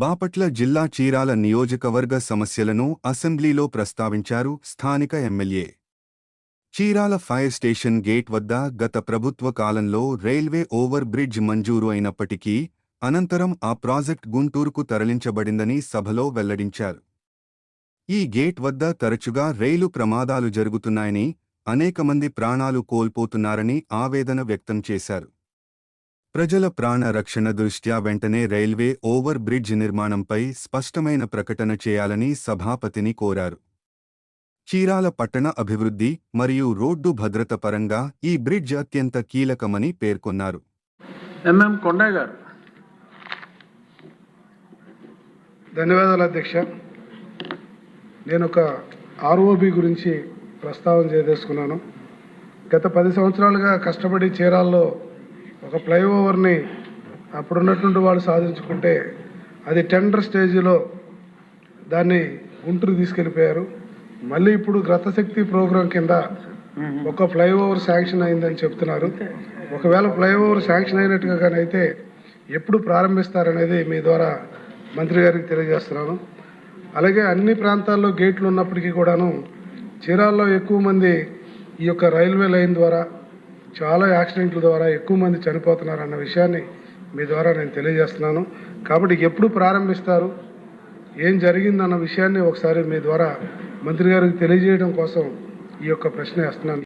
బాపట్ల జిల్లా చీరాల నియోజకవర్గ సమస్యలను అసెంబ్లీలో ప్రస్తావించారు స్థానిక MLA. Chirala fire station gate వద్ద గత ప్రభుత్వ కాలంలో రైల్వే ఓవర్ బ్రిడ్జ్ మంజూరు అయినప్పటికీ అనంతరం ఆ ప్రాజెక్ట్ గుంటూరుకు తరలించబడిందని సభలో వెల్లడించారు. ఈ గేట్ వద్ద తరచుగా రైలు ప్రమాదాలు జరుగుతున్నాయని అనేక మంది ప్రాణాలు కోల్పోతున్నారని ఆవేదన వ్యక్తం చేశారు. ప్రజల ప్రాణ రక్షణ దృష్ట్యా వెంటనే రైల్వే ఓవర్ బ్రిడ్జ్ నిర్మాణంపై స్పష్టమైన ప్రకటన చేయాలని సభాపతిని కోరారు. చీరాల పట్టణ అభివృద్ధి మరియు రోడ్డు భద్రత పరంగా ఈ బ్రిడ్జ్ అత్యంత కీలకమని పేర్కొన్నారు. ఎంఎం కొండయ్య గారు. ధన్యవాదాలు అధ్యక్ష. నేను ఒక ఆర్ఓబి గురించి ప్రస్తావన చేయదలుచుకున్నాను గత పది సంవత్సరాలుగా కష్టపడి చీరాల్లో ఒక ఫ్లైఓవర్ని అప్పుడున్నటువంటి వాళ్ళు సాధించుకుంటే అది టెండర్ స్టేజ్లో దాన్ని గుంటూరు తీసుకెళ్ళిపోయారు. మళ్ళీ ఇప్పుడు గ్రతశక్తి ప్రోగ్రాం కింద ఒక ఫ్లైఓవర్ శాంక్షన్ అయిందని చెప్తున్నారు. ఒకవేళ ఫ్లైఓవర్ శాంక్షన్ అయినట్టుగా కానీ అయితే ఎప్పుడు ప్రారంభిస్తారనేది మీ ద్వారా మంత్రి గారికి తెలియజేస్తున్నాను. అలాగే అన్ని ప్రాంతాల్లో గేట్లు ఉన్నప్పటికీ కూడాను చీరాల్లో ఎక్కువ మంది ఈ యొక్క రైల్వే లైన్ ద్వారా చాలా యాక్సిడెంట్ల ద్వారా ఎక్కువ మంది చనిపోతున్నారు అన్న విషయాన్ని మీ ద్వారా నేను తెలియజేస్తున్నాను. కాబట్టి ఎప్పుడు ప్రారంభిస్తారు? ఏం జరిగిందన్న విషయాన్ని ఒకసారి మీ ద్వారా మంత్రి గారికి తెలియజేయడం కోసం ఈ యొక్క ప్రశ్న వేస్తున్నాను.